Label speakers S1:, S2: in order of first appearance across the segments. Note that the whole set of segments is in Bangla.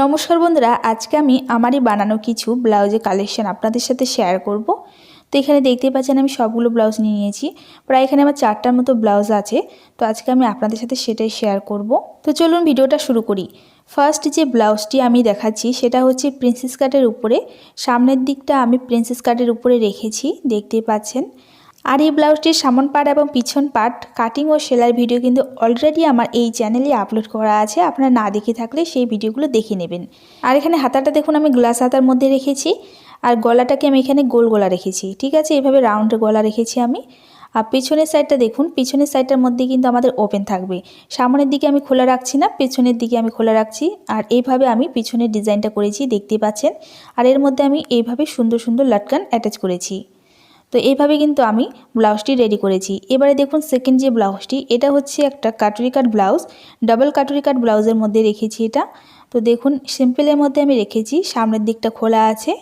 S1: নমস্কার বন্ধুরা, আজকে আমি আমারই বানানো কিছু ব্লাউজের কালেকশন আপনাদের সাথে শেয়ার করব। তো এখানে দেখতে পাচ্ছেন আমি সবগুলো ব্লাউজ নিয়ে নিয়েছি। প্রায় এখানে আমার চারটার মতো ব্লাউজ আছে। তো আজকে আমি আপনাদের সাথে সেটাই শেয়ার করব। তো চলুন ভিডিওটা শুরু করি। ফার্স্ট যে ব্লাউজটি আমি দেখাচ্ছি, সেটা হচ্ছে প্রিন্সেস কাটের উপরে। সামনের দিকটা আমি প্রিন্সেস কাটের উপরে রেখেছি, দেখতে পাচ্ছেন। আর এই ব্লাউজটির সামন পার্ট এবং পিছন পাট কাটিং ও সেলাই ভিডিও কিন্তু অলরেডি আমার এই চ্যানেলে আপলোড করা আছে। আপনারা না দেখে থাকলে সেই ভিডিওগুলো দেখে নেবেন। আর এখানে হাতাটা দেখুন, আমি গ্লাস হাতার মধ্যে রেখেছি। আর গলাটাকে আমি এখানে গোল গলা রেখেছি, ঠিক আছে? এইভাবে রাউন্ড গলা রেখেছি আমি। আর পিছনের সাইডটা দেখুন, পিছনের সাইডটার মধ্যে কিন্তু আমাদের ওপেন থাকবে। সামনের দিকে আমি খোলা রাখছি না, পেছনের দিকে আমি খোলা রাখছি। আর এইভাবে আমি পিছনের ডিজাইনটা করেছি, দেখতে পাচ্ছেন? আর এর মধ্যে আমি এইভাবে সুন্দর সুন্দর লাটকান অ্যাটাচ করেছি। তো এইভাবে কিন্তু আমি ব্লাউজটি রেডি করেছি। এবারে দেখুন সেকেন্ড যে ব্লাউজটি, এটা হচ্ছে একটা কাটুরি কাট ব্লাউজ ডাবল কাটুরি কাট ব্লাউজের মধ্যে রেখেছি এটা। তো দেখুন সিম্পলের মধ্যে আমি রেখেছি, সামনের দিকটা খোলা আছে।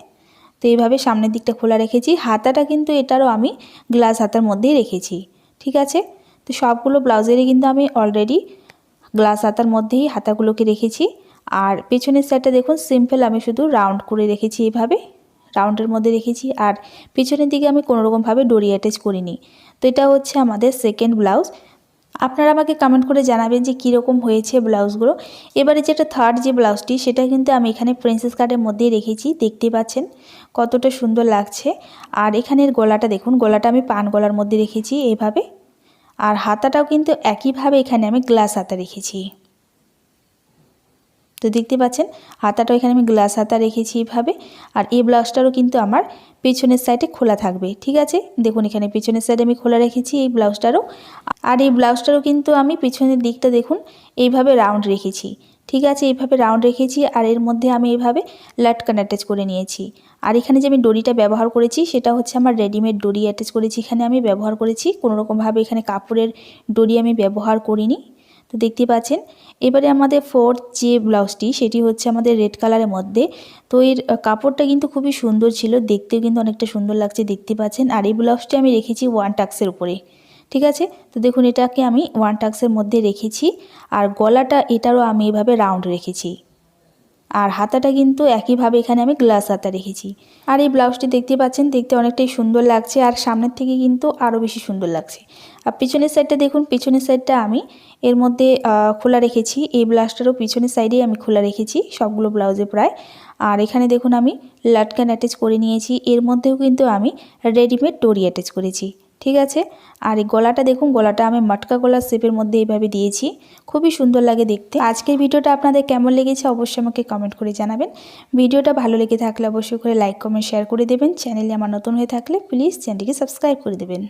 S1: তো এইভাবে সামনের দিকটা খোলা রেখেছি, হাতাটা কিন্তু এটারও আমি গ্লাস হাতার মধ্যেই রেখেছি, ঠিক আছে? তো সবগুলো ব্লাউজেরই কিন্তু আমি অলরেডি গ্লাস হাতার মধ্যেই হাতাগুলোকে রেখেছি। আর পেছনের সাইডটা দেখুন সিম্পল আমি শুধু রাউন্ড করে রেখেছি এইভাবে রাউন্ডের মধ্যে রেখেছি আর পিছনের দিকে আমি কোনোরকমভাবে ডরি অ্যাটাচ করিনি। তো এটা হচ্ছে আমাদের সেকেন্ড ব্লাউজ আপনারা আমাকে কমেন্ট করে জানাবেন যে কীরকম হয়েছে ব্লাউজগুলো এবারে যেটা থার্ড যে ব্লাউজটি সেটা কিন্তু আমি এখানে প্রিন্সেস কার্ডের মধ্যেই রেখেছি, দেখতে পাচ্ছেন কতটা সুন্দর লাগছে। আর এখানের গলাটা দেখুন, গলাটা আমি পান গলার মধ্যে রেখেছি এভাবে। আর হাতাটাও কিন্তু একইভাবে এখানে আমি গ্লাস হাতা রেখেছি। তো দেখতে পাচ্ছেন, হাতাটা এখানে আমি গ্লাস হাতা রেখেছি এইভাবে, আর এই ব্লাউজটারও কিন্তু আমার পেছনের সাইডে খোলা থাকবে, ঠিক আছে? দেখুন এখানে পেছনের সাইডে আমি খোলা রেখেছি এই ব্লাউজটারও, আর এই ব্লাউজটারও কিন্তু আমি পিছনের দিকটা দেখুন এইভাবে রাউন্ড রেখেছি, ঠিক আছে? এইভাবে রাউন্ড রেখেছি, আর এর মধ্যে আমি এইভাবে লাটকান অ্যাটাচ করে নিয়েছি, আর এখানে যে আমি ডরিটা ব্যবহার করেছি, সেটা হচ্ছে আমার রেডিমেড ডরি অ্যাটাচ করেছি, এখানে আমি ব্যবহার করেছি, কোনোরকমভাবে এখানে কাপড়ের ডরি আমি ব্যবহার করিনি, তো দেখতে পাচ্ছেন এবারে আমাদের ফোর্থ যে ব্লাউজটি, সেটি হচ্ছে আমাদের রেড কালারের মধ্যে। তো এর কাপড়টা কিন্তু খুবই সুন্দর ছিল, দেখতেও কিন্তু অনেকটা সুন্দর লাগছে, দেখতে পাচ্ছেন। আর এই ব্লাউজটি আমি রেখেছি ওয়ান টাক্সের উপরে, ঠিক আছে? তো দেখুন, এটাকে আমি ওয়ান টাক্সের মধ্যে রেখেছি। আর গলাটা এটারও আমি এভাবে রাউন্ড রেখেছি। আর হাতাটা কিন্তু একইভাবে এখানে আমি গ্লাস হাতা রেখেছি। আর এই ব্লাউজটি দেখতে পাচ্ছেন, দেখতে অনেকটাই সুন্দর লাগছে আর সামনের থেকে কিন্তু আরও বেশি সুন্দর লাগছে। আর পিছনের সাইডটা দেখুন, পিছনের সাইডটা আমি এর মধ্যে খোলা রেখেছি। এই ব্লাউজটারও পিছনের সাইডেই আমি খোলা রেখেছি সবগুলো ব্লাউজে প্রায়। আর এখানে দেখুন আমি লাটকান অ্যাটাচ করে নিয়েছি। এর মধ্যেও কিন্তু আমি রেডিমেড ডোরি অ্যাটাচ করেছি। ঠিক আছে? আর এই গলাটা দেখুন, গলাটা আমি মটকা গলার শেপের মধ্যে এইভাবে দিয়েছি। খুবই সুন্দর লাগে দেখতে। আজকের ভিডিওটা আপনাদের কেমন লেগেছে অবশ্যই আমাকে কমেন্ট করে জানাবেন। ভিডিওটা ভালো লেগে থাকলে অবশ্যই করে লাইক কমেন্ট শেয়ার করে দেবেন। চ্যানেলে আমার নতুন হয়ে থাকলে প্লিজ চ্যানেলটিকে সাবস্ক্রাইব করে দেবেন।